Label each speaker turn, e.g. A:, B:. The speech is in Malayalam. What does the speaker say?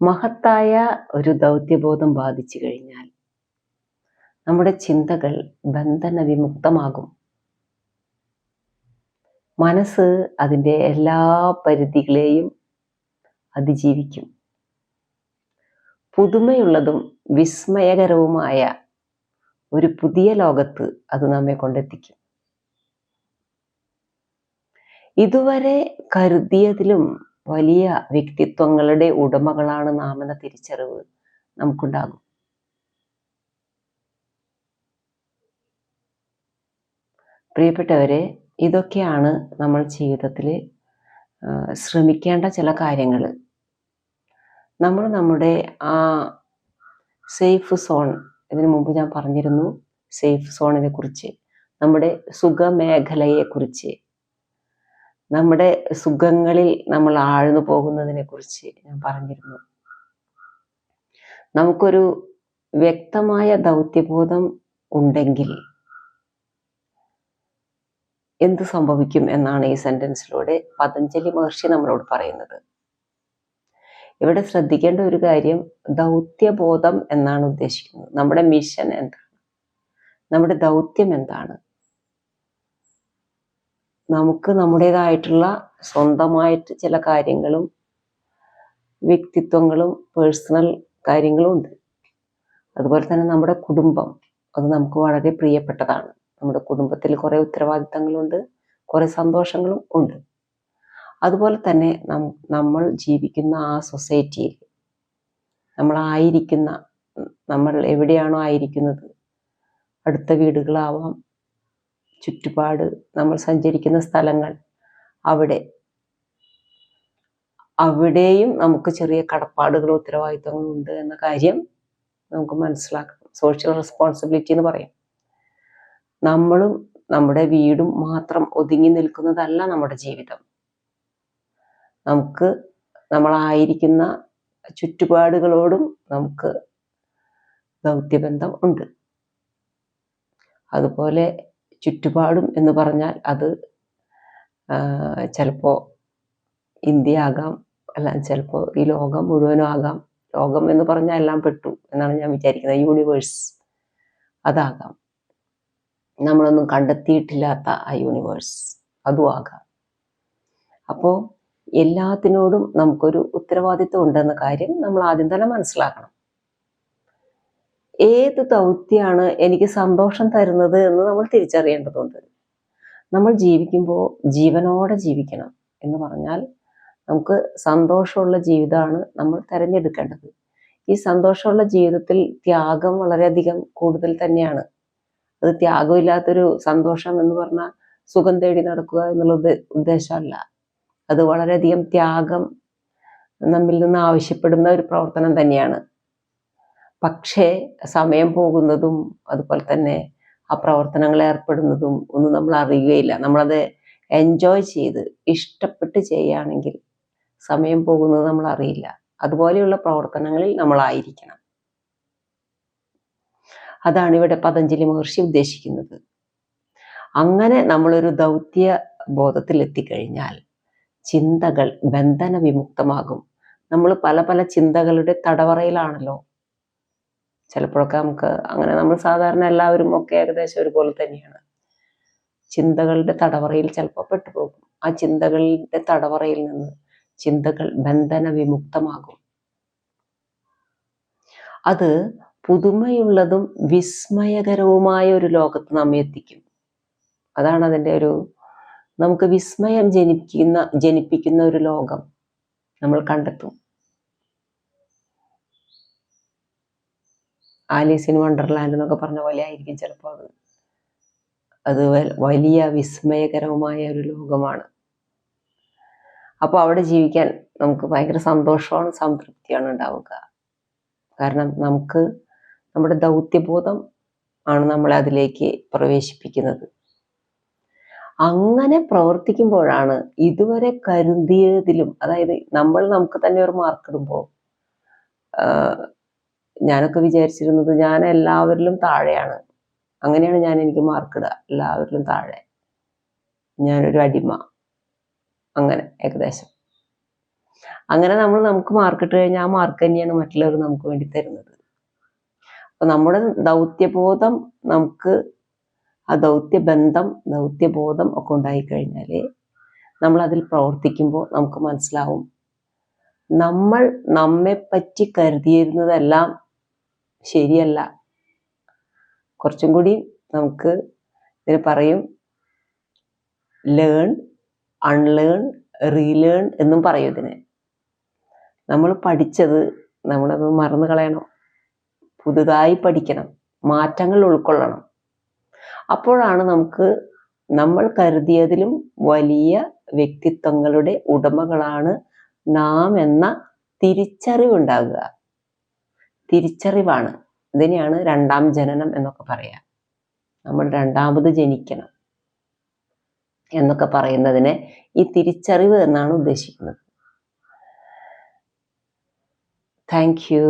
A: മഹത്തായ ഒരു ദൗത്യബോധം ബാധിച്ചു കഴിഞ്ഞാൽ നമ്മുടെ ചിന്തകൾ ബന്ധന വിമുക്തമാകും മനസ്സ് അതിന്റെ എല്ലാ പരിധികളെയും അതിജീവിക്കും. പുതുമയുള്ളതും വിസ്മയകരവുമായ ഒരു പുതിയ ലോകത്ത് അത് നമ്മെ കൊണ്ടെത്തിക്കും. ഇതുവരെ കരുതിയതിലും വലിയ വ്യക്തിത്വങ്ങളുടെ ഉടമകളാണ് നാം എന്ന തിരിച്ചറിവ് നമുക്കുണ്ടാകും. പ്രിയപ്പെട്ടവരെ ഇതൊക്കെയാണ് നമ്മൾ ജീവിതത്തിൽ ശ്രമിക്കേണ്ട ചില കാര്യങ്ങൾ. നമ്മൾ നമ്മുടെ ആ സേഫ് സോൺ ഇതിനു മുമ്പ് ഞാൻ പറഞ്ഞിരുന്നു സേഫ് സോണിനെ കുറിച്ച് നമ്മുടെ സുഖമേഖലയെക്കുറിച്ച് നമ്മുടെ സുഖങ്ങളിൽ നമ്മൾ ആഴ്ന്നു പോകുന്നതിനെ കുറിച്ച് ഞാൻ പറഞ്ഞിരുന്നു. നമുക്കൊരു വ്യക്തമായ ദൗത്യബോധം ഉണ്ടെങ്കിൽ എന്ത് സംഭവിക്കും എന്നാണ് ഈ സെന്റൻസിലൂടെ പതഞ്ജലി മഹർഷി നമ്മളോട് പറയുന്നത്. ഇവിടെ ശ്രദ്ധിക്കേണ്ട ഒരു കാര്യം ദൗത്യബോധം എന്നാണ് ഉദ്ദേശിക്കുന്നത്. നമ്മുടെ മിഷൻ എന്താണ്? നമ്മുടെ ദൗത്യം എന്താണ്? നമുക്ക് നമ്മുടേതായിട്ടുള്ള സ്വന്തമായിട്ട് ചില കാര്യങ്ങളും വ്യക്തിത്വങ്ങളും പേഴ്സണൽ കാര്യങ്ങളും ഉണ്ട്. അതുപോലെ തന്നെ നമ്മുടെ കുടുംബം അത് നമുക്ക് വളരെ പ്രിയപ്പെട്ടതാണ്. നമ്മുടെ കുടുംബത്തിൽ കുറേ ഉത്തരവാദിത്തങ്ങളുണ്ട് കുറേ സന്തോഷങ്ങളും ഉണ്ട്. അതുപോലെ തന്നെ നമ്മൾ ജീവിക്കുന്ന ആ സൊസൈറ്റിയിൽ നമ്മളായിരിക്കുന്ന നമ്മൾ എവിടെയാണോ ആയിരിക്കുന്നത് അടുത്ത വീടുകളാവാം ചുറ്റുപാട് നമ്മൾ സഞ്ചരിക്കുന്ന സ്ഥലങ്ങൾ അവിടെ. അവിടെയും നമുക്ക് ചെറിയ കടപ്പാടുകളും ഉത്തരവാദിത്വങ്ങളും ഉണ്ട് എന്ന കാര്യം നമുക്ക് മനസ്സിലാക്കണം സോഷ്യൽ റെസ്പോൺസിബിലിറ്റി എന്ന് പറയാം. നമ്മളും നമ്മുടെ വീടും മാത്രം ഒതുങ്ങി നിൽക്കുന്നതല്ല നമ്മുടെ ജീവിതം. നമുക്ക് നമ്മളായിരിക്കുന്ന ചുറ്റുപാടുകളോടും നമുക്ക് ദൗത്യബന്ധം ഉണ്ട്. അതുപോലെ ചുറ്റുപാടും എന്ന് പറഞ്ഞാൽ അത് ചിലപ്പോൾ ഇന്ത്യ ആകാം അല്ല ചിലപ്പോൾ ഈ ലോകം മുഴുവനും ആകാം. ലോകം എന്ന് പറഞ്ഞാൽ എല്ലാം പെട്ടു എന്നാണ് ഞാൻ വിചാരിക്കുന്നത്. യൂണിവേഴ്സ് അതാകാം. നമ്മളൊന്നും കണ്ടെത്തിയിട്ടില്ലാത്ത ആ യൂണിവേഴ്സ് അതും ആകാം. അപ്പോൾ എല്ലാത്തിനോടും നമുക്കൊരു ഉത്തരവാദിത്വം ഉണ്ടെന്ന കാര്യം നമ്മൾ ആദ്യം തന്നെ മനസ്സിലാക്കണം. ഏത് ദൗത്യമാണ് എനിക്ക് സന്തോഷം തരുന്നത് എന്ന് നമ്മൾ തിരിച്ചറിയേണ്ടതുണ്ട്. നമ്മൾ ജീവിക്കുമ്പോൾ ജീവനോടെ ജീവിക്കണം എന്ന് പറഞ്ഞാൽ നമുക്ക് സന്തോഷമുള്ള ജീവിതമാണ് നമ്മൾ തിരഞ്ഞെടുക്കേണ്ടത്. ഈ സന്തോഷമുള്ള ജീവിതത്തിൽ ത്യാഗം വളരെയധികം കൂടുതൽ തന്നെയാണ്. അത് ത്യാഗമില്ലാത്തൊരു സന്തോഷം എന്ന് പറഞ്ഞാൽ സുഖം തേടി നടക്കുക എന്നുള്ളത് ഉദ്ദേശമല്ല. അത് വളരെയധികം ത്യാഗം നമ്മിൽ നിന്ന് ആവശ്യപ്പെടുന്ന ഒരു പ്രവർത്തനം തന്നെയാണ്. പക്ഷേ സമയം പോകുന്നതും അതുപോലെ തന്നെ ആ പ്രവർത്തനങ്ങൾ ഏർപ്പെടുന്നതും ഒന്നും നമ്മൾ അറിയുകയില്ല. നമ്മളത് എൻജോയ് ചെയ്ത് ഇഷ്ടപ്പെട്ട് ചെയ്യുകയാണെങ്കിൽ സമയം പോകുന്നത് നമ്മൾ അറിയില്ല. അതുപോലെയുള്ള പ്രവർത്തനങ്ങളിൽ നമ്മളായിരിക്കണം അതാണ് ഇവിടെ പതഞ്ജലി മഹർഷി ഉദ്ദേശിക്കുന്നത്. അങ്ങനെ നമ്മളൊരു ദൗത്യ ബോധത്തിൽ എത്തിക്കഴിഞ്ഞാൽ ചിന്തകൾ ബന്ധന വിമുക്തമാകും. നമ്മൾ പല പല ചിന്തകളുടെ തടവറയിലാണല്ലോ ചിലപ്പോഴൊക്കെ നമുക്ക് അങ്ങനെ നമ്മൾ സാധാരണ എല്ലാവരും ഒക്കെ ഏകദേശം ഒരുപോലെ തന്നെയാണ്. ചിന്തകളുടെ തടവറയിൽ ചിലപ്പോൾ പെട്ടുപോകും. ആ ചിന്തകളുടെ തടവറയിൽ നിന്ന് ചിന്തകൾ ബന്ധന വിമുക്തമാകും. അത് പുതുമയുള്ളതും വിസ്മയകരവുമായ ഒരു ലോകത്ത് നമ്മെ എത്തിക്കും. അതാണ് അതിന്റെ ഒരു നമുക്ക് വിസ്മയം ജനിപ്പിക്കുന്ന ജനിപ്പിക്കുന്ന ഒരു ലോകം നമ്മൾ കണ്ടെത്തും. ആലീസ് ഇൻ വണ്ടർലാൻഡ് എന്നൊക്കെ പറഞ്ഞ പോലെ ആയിരിക്കും ചിലപ്പോൾ അത്. അത് വലിയ വിസ്മയകരവുമായ ഒരു ലോകമാണ്. അപ്പോൾ അവിടെ ജീവിക്കാൻ നമുക്ക് ഭയങ്കര സന്തോഷമാണ് സംതൃപ്തിയാണ് ഉണ്ടാവുക. കാരണം നമുക്ക് നമ്മുടെ ദൗത്യബോധം ആണ് നമ്മളെ അതിലേക്ക് പ്രവേശിപ്പിക്കുന്നത്. അങ്ങനെ പ്രവർത്തിക്കുമ്പോഴാണ് ഇതുവരെ കരുതിയതിലും അതായത് നമ്മൾ നമുക്ക് തന്നെ ഒരു മാർക്ക് ഇടുമ്പോൾ ഞാനൊക്കെ വിചാരിച്ചിരുന്നത് ഞാൻ എല്ലാവരിലും താഴെയാണ്. അങ്ങനെയാണ് ഞാൻ എനിക്ക് മാർക്കിടുക എല്ലാവരിലും താഴെ. ഞാനൊരു അടിമ. അങ്ങനെ ഏകദേശം. അങ്ങനെ നമ്മൾ നമുക്ക് മാർക്കിട്ട് കഴിഞ്ഞാൽ ആ മാർക്ക് തന്നെയാണ് മറ്റുള്ളവർ നമുക്ക് വേണ്ടി തരുന്നത്. അപ്പൊ നമ്മുടെ ദൗത്യബോധം നമുക്ക് ആ ദൗത്യബന്ധം ദൗത്യബോധം ഒക്കെ ഉണ്ടായിക്കഴിഞ്ഞാൽ നമ്മൾ അതിൽ പ്രവർത്തിക്കുമ്പോൾ നമുക്ക് മനസ്സിലാവും. നമ്മൾ നമ്മെ പറ്റി കരുതിയിരുന്നതെല്ലാം ശരിയല്ല. കുറച്ചും കൂടി നമുക്ക് ഇതിന് പറയും. ലേൺ അൺലേൺ റീലേൺ എന്നും പറയും ഇതിന്. നമ്മൾ പഠിച്ചത് നമ്മളത് മറന്നു കളയണം. പുതുതായി പഠിക്കണം. മാറ്റങ്ങൾ ഉൾക്കൊള്ളണം. അപ്പോഴാണ് നമുക്ക് നമ്മൾ കരുതിയതിലും വലിയ വ്യക്തിത്വങ്ങളുടെ ഉടമകളാണ് നാം എന്ന തിരിച്ചറിവുണ്ടാകുക. തിരിച്ചറിവാണ്. ഇതിനെയാണ് രണ്ടാം ജനനം എന്നൊക്കെ പറയാം. നമ്മൾ രണ്ടാമത് ജനിക്കണം എന്നൊക്കെ പറയുന്നതിനെ ഈ തിരിച്ചറിവ് എന്നാണ് ഉദ്ദേശിക്കുന്നത്. Thank you